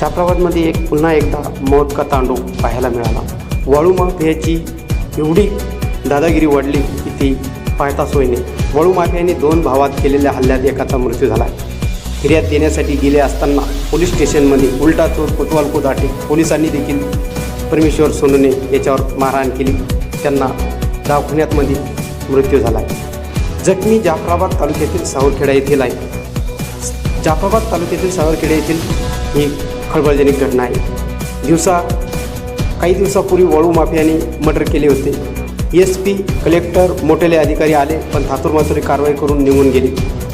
छात्रावादमध्ये एक पुन्हा एकदा मौत का तांडव पाहायला मिळाला. वाळू माफियाची एवढी दादागिरी वाढली की ती पाहता सोय वाळू माफियाने दोन भावात केलेल्या हल्ल्यात एकाचा मृत्यू झाला. फिर्याद देण्यासाठी गेले असताना पोलीस स्टेशनमध्ये उलटा चोर कोतवाल दाटे पोलिसांनी देखील परमेश्वर सोनूने याच्यावर मारहाण केली. त्यांना दवाखान्यातमध्ये मृत्यू झाला. जखमी जाफराबाद तालुक्यातील सावरखेडा येथील आहे. जाफराबाद तालुक्यातील सावरखेडा येथील ही खळबळजनक घटना आहे. दिवसा काही दिवसापूर्वी वाळू माफियाने मर्डर केले होते. एस पी कलेक्टर मोठेले अधिकारी आले पण थातुरमातुरी कारवाई करून निघून गेले.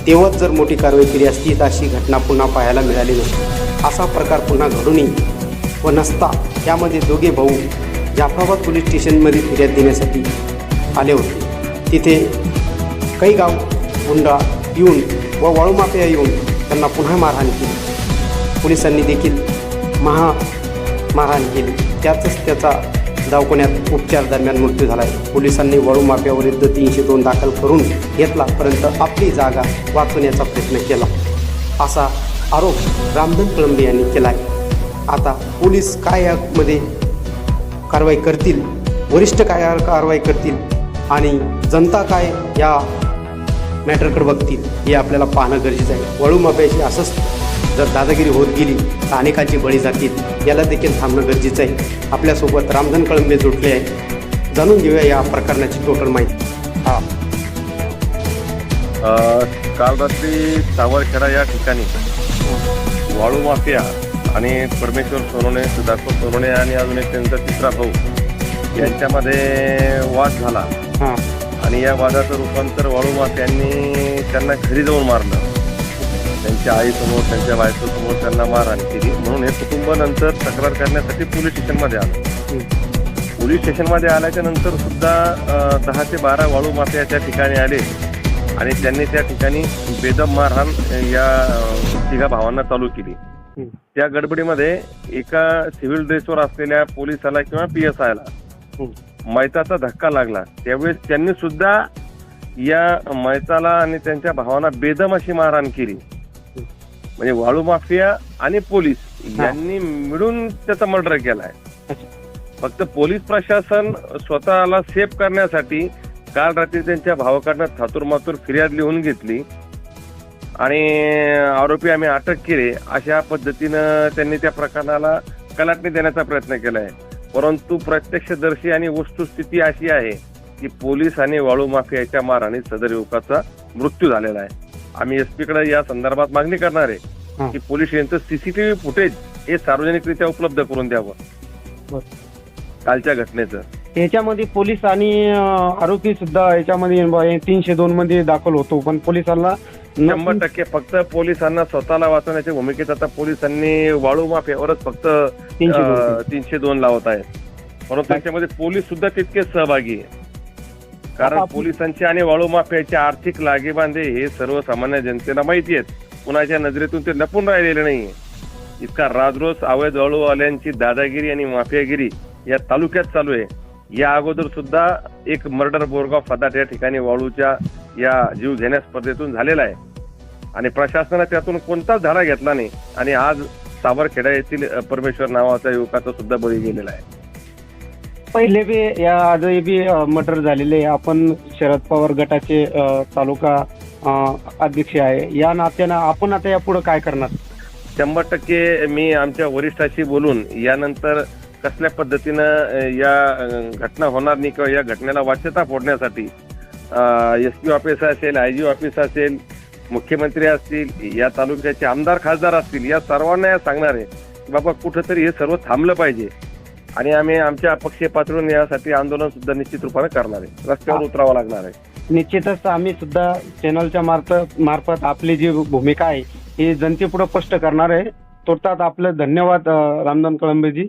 तेव्हाच जर मोठी कारवाई केली असती तर अशी घटना पुन्हा पाहायला मिळाली नसती असा प्रकार पुन्हा घडू व नसता यामध्ये दोघे भाऊ जाफराबाद पोलीस स्टेशनमध्ये फिर्याद देण्यासाठी आले होते. तिथे काही गाव गुंडा येऊन व वाळू माफिया येऊन त्यांना पुन्हा मारहाण केली. पोलिसांनी देखील महा मारहाण केली त्यातच त्याचा दवाखान्यात उपचार दरम्यान मृत्यू झाला आहे पोलिसांनी वाळू माफ्याविरुद्ध तीनशे दोन दाखल करून घेतला परंतु आपली जागा वाचवण्याचा प्रयत्न केला. असा आरोप रामधन कळंबे यांनी केला आहे आता पोलीस काय यामध्ये कारवाई करतील? वरिष्ठ काय कारवाई करतील? आणि जनता काय या मॅटरकडे बघतील? हे आपल्याला पाहणं गरजेचं आहे. वळू माफ्याशी असंच जर दादागिरी होत गेली तर अनेकांची बळी जातील. याला देखील थांबणं गरजेचं आहे. आपल्यासोबत रामधन कळंबे जोडले आहे जाणून घेऊया या प्रकरणाची टोटल माहिती. हां. काल रात्री सावरखेडा या ठिकाणी वाळू माफिया आणि परमेश्वर सोनवणे सुधाकर सोनवणे आणि अजून एक त्यांचा तिसरा भाऊ यांच्यामध्ये वाद झाला. आणि या वादाचं रूपांतर वाळू माफियांनी त्यांना घरी जाऊन मारलं. त्यांच्या आईसमोर त्यांच्या बायकोसमोर त्यांना मारहाण केली म्हणून हे कुटुंब नंतर तक्रार करण्यासाठी पोलीस स्टेशनमध्ये आलं. पोलीस स्टेशनमध्ये आल्याच्यानंतर सुद्धा दहा ते बारा वाळू माफिया त्या ठिकाणी आले. आणि त्यांनी त्या ठिकाणी बेदम मारहाण या तिघा भावांना चालू केली. त्या गडबडीमध्ये एका सिव्हिल ड्रेसवर असलेल्या पोलिसाला किंवा पी एस आयला मैताचा धक्का लागला. त्यावेळेस त्यांनी सुद्धा या मैताला आणि त्यांच्या भावांना बेदम अशी मारहाण केली. म्हणजे वाळू माफिया आणि पोलीस. यांनी मिळून त्याचा मर्डर केलाय. फक्त पोलीस प्रशासन स्वतःला सेफ करण्यासाठी काल रात्री त्यांच्या भावाकडनं थातूर फिर्याद लिहून घेतली आणि आरोपी आम्ही अटक केले अशा पद्धतीनं त्यांनी त्या प्रकरणाला कलाटणी देण्याचा प्रयत्न केलाय परंतु प्रत्यक्षदर्शी आणि वस्तुस्थिती अशी आहे की पोलीस आणि वाळू माफियाच्या मारहाणीत सदर युवकाचा मृत्यू झालेला आहे आम्ही एसपी कडे या संदर्भात मागणी करणार. आहे की पोलीस यांचं सीसीटीव्ही फुटेज हे सार्वजनिकरित्या उपलब्ध करून द्यावं. कालच्या घटनेचं याच्यामध्ये पोलीस आणि आरोपी सुद्धा याच्यामध्ये तीनशे दोन मध्ये दाखल होतो पण पोलिसांना शंभर टक्के फक्त पोलिसांना स्वतःला वाचवण्याच्या भूमिकेत आता पोलिसांनी वाळू माफियावरच फक्त तीनशे दोन. अं, तीनशे दोन लावत आहेत परंतु त्याच्यामध्ये पोलीस सुद्धा तितकेच सहभागी आहे कारण पोलिसांचे आणि वाळू माफियाचे आर्थिक लागेबांधे हे सर्वसामान्य जनतेला माहिती आहेत. कुणाच्या नजरेतून ते लपून राहिलेले नाहीये. इतका राजरोस अवैध वाळूवाल्यांची दादागिरी आणि माफियागिरी या तालुक्यात चालू आहे. या अगोदर सुद्धा एक मर्डर बोरगाव फदाट या ठिकाणी वाळूच्या या जीव घेण्या स्पर्धेतून झालेला आहे. आणि प्रशासनाने त्यातून कोणताच धडा घेतला नाही. आणि आज सावरखेडा येथील परमेश्वर नावाचा युवकाचा सुद्धा बळी गेलेला आहे. पहिले बी या आजही बी मर्डर झालेले आहे. आपण शरद पवार गटाचे तालुका अध्यक्ष आहे. या नात्यानं आपण आता या पुढे काय करणार? शंभर टक्के मी आमच्या वरिष्ठाशी बोलून यानंतर कसल्या पद्धतीनं अ, या अ, घटना होणार नाही किंवा या घटनेला वाच्यता फोडण्यासाठी एस पी ऑफिस असेल आय जी ऑफिस असेल मुख्यमंत्री असतील या तालुक्याचे आमदार खासदार असतील या सर्वांना या सांगणार आहे की बाबा कुठंतरी हे सर्व थांबलं पाहिजे. आणि आम्ही आमच्या अपक्षीय पातळीवर यासाठी आंदोलन सुद्धा निश्चित रूपाने करणार आहे. रस्त्यावर उतरावं लागणार आहे. निश्चितच आम्ही सुद्धा चॅनलच्या मार्फत मार्फत आपली जी भूमिका आहे ही जनतेपुढे स्पष्ट करणार आहे. तुर्तात आपलं धन्यवाद रामदान कळंबेजी.